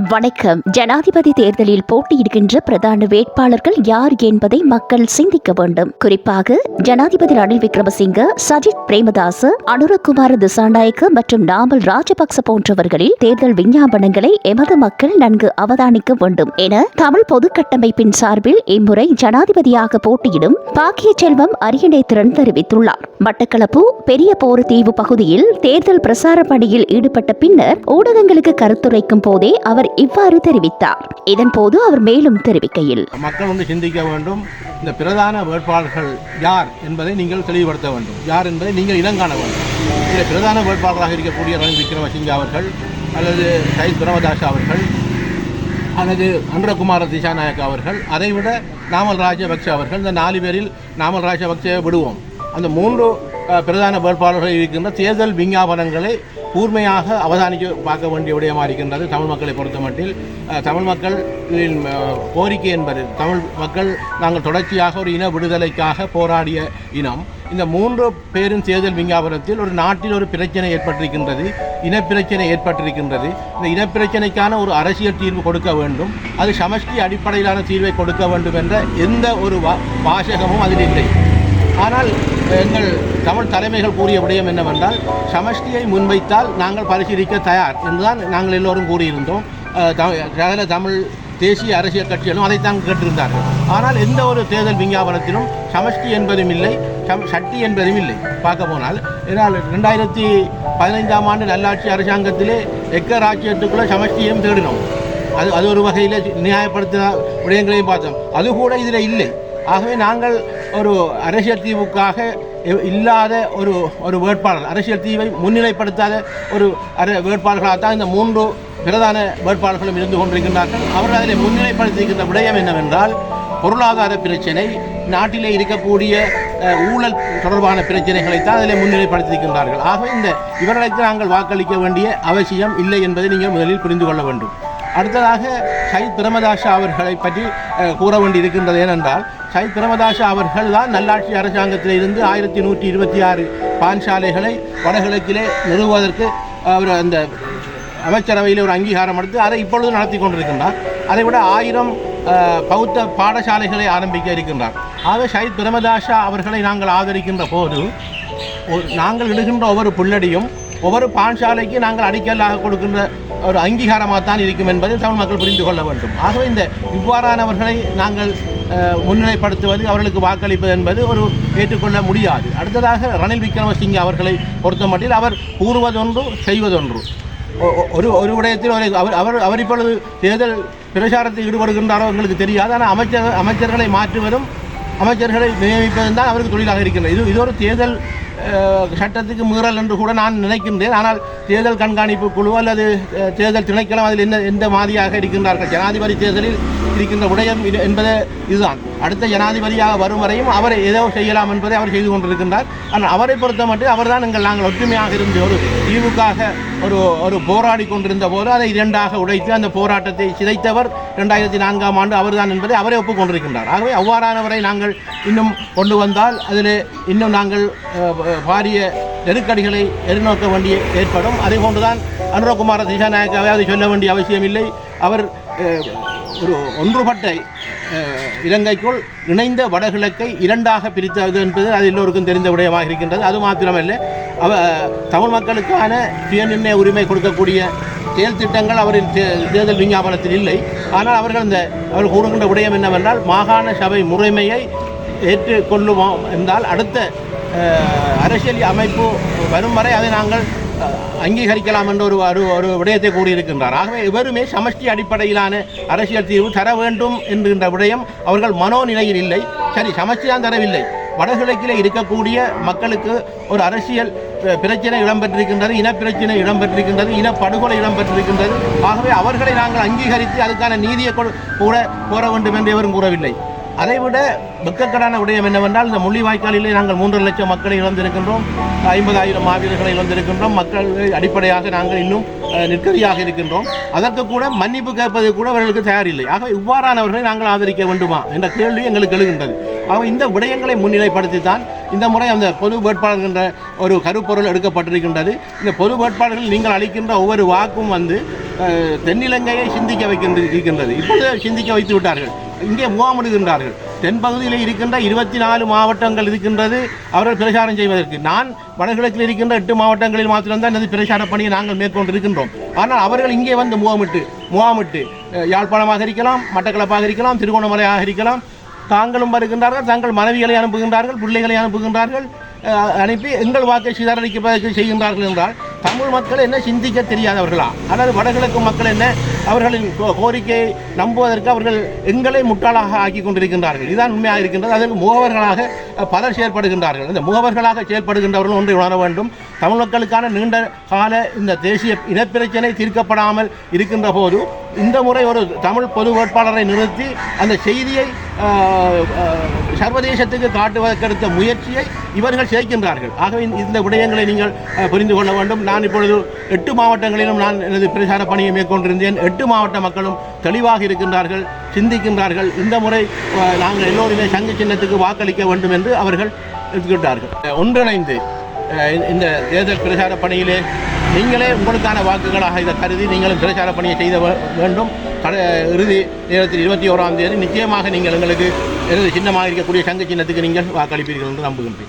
வணக்கம். ஜனாதிபதி தேர்தலில் போட்டியிடுகின்ற பிரதான வேட்பாளர்கள் யார் என்பதை மக்கள் சிந்திக்க வேண்டும். குறிப்பாக ஜனாதிபதி ரணில் விக்ரமசிங்க சஜித் பிரேமதாச அனுரகுமார திசாநாயக்க மற்றும் நாமல் ராஜபக்ச போன்றவர்களில் தேர்தல் விஞ்ஞாபனங்களை எமது மக்கள் நன்கு அவதானிக்க வேண்டும். என தமிழ் பொது கட்டமைப்பின் சார்பில் இம்முறை ஜனாதிபதியாக போட்டியிடும் பாக்கிய செல்வம் அரியணைத்திறன் தெரிவித்துள்ளார். மட்டக்களப்பு பெரிய போர்தீவு பகுதியில் தேர்தல் பிரசார பணியில் ஈடுபட்ட பின்னர் ஊடகங்களுக்கு கருத்துரைக்கும் போதே அவர் இவ்வாறு தெரிவித்தார். இதன்போது அவர் மேலும் தெரிவிக்கையில் மக்கள் வந்து சிந்திக்க வேண்டும். இந்த பிரதான வேட்பாளர்கள் யார் என்பதை நீங்கள் தெளிவுபடுத்த வேண்டும். யார் என்பதை நீங்கள் இனங்காண வேண்டும். இதில் பிரதான வேட்பாளராக இருக்கக்கூடிய ரணில் விக்ரமசிங்க அவர்கள் அல்லது சைத் பிரமதாஸ் அவர்கள் அல்லது அனுரகுமார திசாநாயக் அவர்கள் அதைவிட நாமல் ராஜபக்ஷ அவர்கள் இந்த நாலு பேரில் நாமல் ராஜபக்சே விடுவோம். அந்த மூன்று பிரதான வேட்பாளர்கள் இருக்கின்ற தேர்தல் விஞ்ஞாபனங்களை கூர்மையாக அவதானிக்க பார்க்க வேண்டிய விடயமாக இருக்கின்றது தமிழ் மக்களை பொறுத்தமட்டில் தமிழ் மக்களின் கோரிக்கை என்பது தமிழ் மக்கள் நாங்கள் தொடர்ச்சியாக ஒரு இன விடுதலைக்காக போராடிய இனம். இந்த மூன்று பேரும் தேர்தல் விஞ்ஞாபனத்தில் ஒரு நாட்டில் ஒரு பிரச்சனை ஏற்பட்டிருக்கின்றது இனப்பிரச்சனை ஏற்பட்டிருக்கின்றது. இந்த இனப்பிரச்சனைக்கான ஒரு அரசியல் தீர்வு கொடுக்க வேண்டும். அது சமஷ்டி அடிப்படையிலான தீர்வை கொடுக்க வேண்டும் என்ற எந்த ஒரு வா வாசகமும் அதில் இல்லை. ஆனால் எங்கள் தமிழ் தலைமைகள் கூறிய விடயம் என்னவென்றால் சமஷ்டியை முன்வைத்தால் நாங்கள் பரிசீலிக்க தயார் என்றுதான் நாங்கள் எல்லோரும் கூறியிருந்தோம். அஹ் சகல தமிழ் தேசிய அரசியல் கட்சிகளும் அதைத்தான் கேட்டிருந்தார்கள். ஆனால் எந்த ஒரு தேர்தல் விஞ்ஞாபனத்திலும் சமஷ்டி என்பதும் இல்லை சம் சட்டி என்பதும் இல்லை. பார்க்க போனால் ஏன்னால் ரெண்டாயிரத்தி பதினைந்தாம் ஆண்டு நல்லாட்சி அரசாங்கத்திலே எக்க ராஜ்யத்துக்குள்ளே சமஷ்டியையும் தேடினோம். அது அது ஒரு வகையில் நியாயப்படுத்தின விடயங்களையும் பார்த்தோம். அது கூட இதில் இல்லை. ஆகவே நாங்கள் ஒரு அரசியல் தீவுக்காக இல்லாத ஒரு ஒரு வேட்பாளர். அரசியல் தீவை முன்னிலைப்படுத்தாத ஒரு அர வேட்பாளர்களாக தான் இந்த மூன்று பிரதான வேட்பாளர்களும் இருந்து கொண்டிருக்கின்றார்கள். அவர்கள் அதில் முன்னிலைப்படுத்தியிருக்கின்ற விடயம் என்னவென்றால் பொருளாதார பிரச்சனை நாட்டிலே இருக்கக்கூடிய ஊழல் தொடர்பான பிரச்சனைகளை தான் அதில் முன்னிலைப்படுத்தியிருக்கின்றார்கள். ஆகவே இந்த இவர்களுக்கு நாங்கள் வாக்களிக்க வேண்டிய அவசியம் இல்லை என்பதை நீங்கள் முதலில் புரிந்து கொள்ள வேண்டும். அடுத்ததாக சயித் பிரமதாஷா அவர்களை பற்றி கூற வேண்டி இருக்கின்றது ஏனென்றால் சயித் அவர்கள் தான் நல்லாட்சி அரசாங்கத்தில் இருந்து ஆயிரத்தி நூற்றி இருபத்தி ஆறு பான்சாலைகளை வடகிழக்கிலே நிறுவுவதற்கு அவர் அந்த அமைச்சரவையில் ஒரு அங்கீகாரம் எடுத்து அதை இப்பொழுது நடத்தி கொண்டிருக்கின்றார். அதை விட ஆயிரம் பௌத்த பாடசாலைகளை ஆரம்பிக்க இருக்கின்றார். ஆகவே ஷஹீத் பிரமதாஷா அவர்களை நாங்கள் ஆதரிக்கின்ற போது நாங்கள் இடுகின்ற ஒவ்வொரு புள்ளடியும் ஒவ்வொரு பாடசாலைக்கு நாங்கள் அடிக்கலாக கொடுக்கின்ற ஒரு அங்கீகாரமாக தான் இருக்கும் என்பதை தமிழ் மக்கள் புரிந்து கொள்ள வேண்டும். ஆகவே இந்த இவ்வாறானவர்களை நாங்கள் முன்னிலைப்படுத்துவது அவர்களுக்கு வாக்களிப்பது என்பது ஒரு ஏற்றுக்கொள்ள முடியாது. அடுத்ததாக ரணில் விக்ரமசிங்கே அவர்களை பொறுத்தமட்டில் அவர் கூறுவதொன்று செய்வதொன்று. ஒரு ஒரு விடயத்தில் ஒரு அவர் அவர் அவர் இப்பொழுது தேர்தல் பிரச்சாரத்தில் ஈடுபடுகின்றாரோ எங்களுக்கு தெரியாது. ஆனால் அமைச்சர் அமைச்சர்களை மாற்றுவதும் அமைச்சர்களை நியமிப்பதும் தான் அவருக்கு தொழிலாக இருக்கின்றது. இது இது ஒரு தேர்தல் சட்டத்துக்கு மீறல் என்று கூட நான் நினைக்கின்றேன். ஆனால் தேர்தல் கண்காணிப்பு குழு அல்லது தேர்தல் திணைக்களம் அதில் என்ன எந்த மாதிரியாக இருக்கின்றார்கள்? ஜனாதிபதி தேர்தலில் இருக்கின்ற விடயம் இது என்பது இதுதான். அடுத்த ஜனாதிபதியாக வரும் வரையும் அவர் ஏதோ செய்யலாம் என்பதை அவர் செய்து கொண்டிருக்கின்றார். ஆனால் அவரை பொறுத்த மட்டும் அவர்தான் எங்கள் நாங்கள் ஒற்றுமையாக இருந்து ஒரு தீவுக்காக ஒரு ஒரு போராடி கொண்டிருந்த போது அதை இரண்டாக உடைத்து அந்த போராட்டத்தை சிதைத்தவர் ரெண்டாயிரத்தி நான்காம் ஆண்டு அவர்தான் என்பதை அவரே ஒப்புக்கொண்டிருக்கின்றார் ஆகவே அவ்வாறானவரை நாங்கள் இன்னும் கொண்டு வந்தால் அதில் இன்னும் நாங்கள் பாரிய நெருக்கடிகளை எதிர்நோக்க வேண்டிய ஏற்படும். அதே போன்றுதான் அனுரகுமார திசாநாயக்காவை அதை சொல்ல வேண்டிய அவசியமில்லை. அவர் ஒரு ஒன்றுபட்ட இலங்கைக்குள் இணைந்த வடகிழக்கை இரண்டாக பிரித்தது என்பது அது எல்லோருக்கும் தெரிந்த விடயமாக இருக்கின்றது. அது மாத்திரமல்ல அவ தமிழ் மக்களுக்கான சுயநிர்ணய உரிமை கொடுக்கக்கூடிய செயல் திட்டங்கள் அவரின் தே- தேர்தல் விஞ்ஞாபனத்தில் இல்லை. ஆனால் அவர்கள் இந்த அவர்கள் கூறுகின்ற விடயம் என்னவென்றால் மாகாண சபை முறைமையை ஏற்றுக்கொள்ளுவோம் என்றால் அடுத்த அரசியல் அமைப்பு வரும் வரை அதை நாங்கள் அங்கீகரிக்கலாம் என்ற ஒரு ஒரு ஒரு விடயத்தை கூறியிருக்கின்றார். ஆகவே இவருமே சமஷ்டி அடிப்படையிலான அரசியல் தீர்வு தர வேண்டும் என்கின்ற விடயம் அவர்கள் மனோநிலையில் இல்லை. சரி சமஷ்டி தான் தரவில்லை. வடகிழக்கில் இருக்கக்கூடிய மக்களுக்கு ஒரு அரசியல் பிரச்சனை இடம்பெற்றிருக்கின்றது இனப்பிரச்சனை இடம்பெற்றிருக்கின்றது இனப்படுகொலை இடம்பெற்றிருக்கின்றது. ஆகவே அவர்களை நாங்கள் அங்கீகரித்து அதுக்கான நீதியை கூட கோர வேண்டும் என்று எவரும் கூறவில்லை. அதைவிட வெக்கக்கடான விடயம் என்னவென்றால் இந்த முள்ளிவாய்க்காலிலே நாங்கள் மூன்றரை லட்சம் மக்களை இழந்திருக்கின்றோம். ஐம்பதாயிரம் மாவீரர்களை இழந்திருக்கின்றோம். மக்கள் அடிப்படையாக நாங்கள் இன்னும் நிற்கதியாக இருக்கின்றோம். அதற்கு கூட மன்னிப்பு கேட்பது கூட அவர்களுக்கு தயாரில்லை. ஆக இவ்வாறானவர்களை நாங்கள் ஆதரிக்க வேண்டுமா என்ற கேள்வி எங்களுக்கு எழுகின்றது. ஆக இந்த விடயங்களை முன்னிலைப்படுத்தி தான் இந்த முறை அந்த பொது வேட்பாளர் என்ற ஒரு கருப்பொருள் எடுக்கப்பட்டிருக்கின்றது. இந்த பொது வேட்பாளர்கள் நீங்கள் அளிக்கின்ற ஒவ்வொரு வாக்கும் வந்து தென்னிலங்கையை சிந்திக்க வைக்கின்ற இருக்கின்றது. இப்பொழுது சிந்திக்க வைத்து விட்டார்கள். இங்கே முகாமிடுகின்றார்கள் தென்பகுதியில் இருக்கின்ற இருபத்தி நாலு மாவட்டங்கள் இருக்கின்றது அவர்கள் பிரச்சாரம் செய்வதற்கு. நான் வடகிழக்கில் இருக்கின்ற எட்டு மாவட்டங்களில் மாத்திரம்தான் இந்த பிரச்சார பணியை நாங்கள் மேற்கொண்டு இருக்கின்றோம் ஆனால் அவர்கள் இங்கே வந்து முகாமிட்டு முகாமிட்டு யாழ்ப்பாணமாக இருக்கலாம் மட்டக்களப்பாக இருக்கலாம் திருகோணமலையாக இருக்கலாம் தாங்களும் வருகின்றார்கள் தங்கள் மனைவிகளை அனுப்புகின்றார்கள் பிள்ளைகளை அனுப்புகின்றார்கள் அனுப்பி எங்கள் வாக்கை சிதறடிக்க செய்கின்றார்கள் என்றால் தமிழ் மக்கள் என்ன சிந்திக்க தெரியாதவர்களா? அதாவது வடகிழக்கு மக்கள் என்ன அவர்களின் கோ- கோரிக்கையை நம்புவதற்கு அவர்கள் எங்களை முட்டாளாக ஆக்கி கொண்டிருக்கின்றார்கள். இதுதான் உண்மையாக இருக்கின்றது. அதற்கு முகவர்களாக பலர் செயல்படுகின்றார்கள் இந்த முகவர்களாக செயல்படுகின்றவர்கள் ஒன்றை உணர வேண்டும். தமிழ் மக்களுக்கான நீண்ட கால இந்த தேசிய இனப்பிரச்சனை தீர்க்கப்படாமல் இருக்கின்ற போது இந்த முறை ஒரு தமிழ் பொது வேட்பாளரை நிறுத்தி அந்த செய்தியை சர்வதேசத்துக்கு காட்டுவதற்கெடுத்த முயற்சியை இவர்கள் செய்கின்றார்கள். ஆகவே இந்த- விடயங்களை நீங்கள் புரிந்து கொள்ள வேண்டும். நான் இப்பொழுது எட்டு மாவட்டங்களிலும் நான் எனது பிரச்சார பணியை மேற்கொண்டிருந்தேன். எட்டு மாவட்ட மக்களும் தெளிவாக இருக்கின்றார்கள் சிந்திக்கின்றார்கள். இந்த முறை நாங்கள் எல்லோருமே சங்கு சின்னத்துக்கு வாக்களிக்க வேண்டும் என்று அவர்கள் எடுத்துக்கிட்டார்கள். ஒன்றிணைந்து இந்த- இந்த தேர்தல் பிரச்சார பணியிலே நீங்களே உங்களுக்கான வாக்குகளாக இதை கருதி நீங்களும் பிரச்சார பணியை செய்த வேண்டும். கட இறுதி நேரத்தில் இருபத்தி ஓராம் தேதி நிச்சயமாக நீங்கள் எங்களுக்கு எனது சின்னமாக இருக்கக்கூடிய சங்க சின்னத்துக்கு நீங்கள் வாக்களிப்பீர்கள் என்று நம்புகின்றேன்.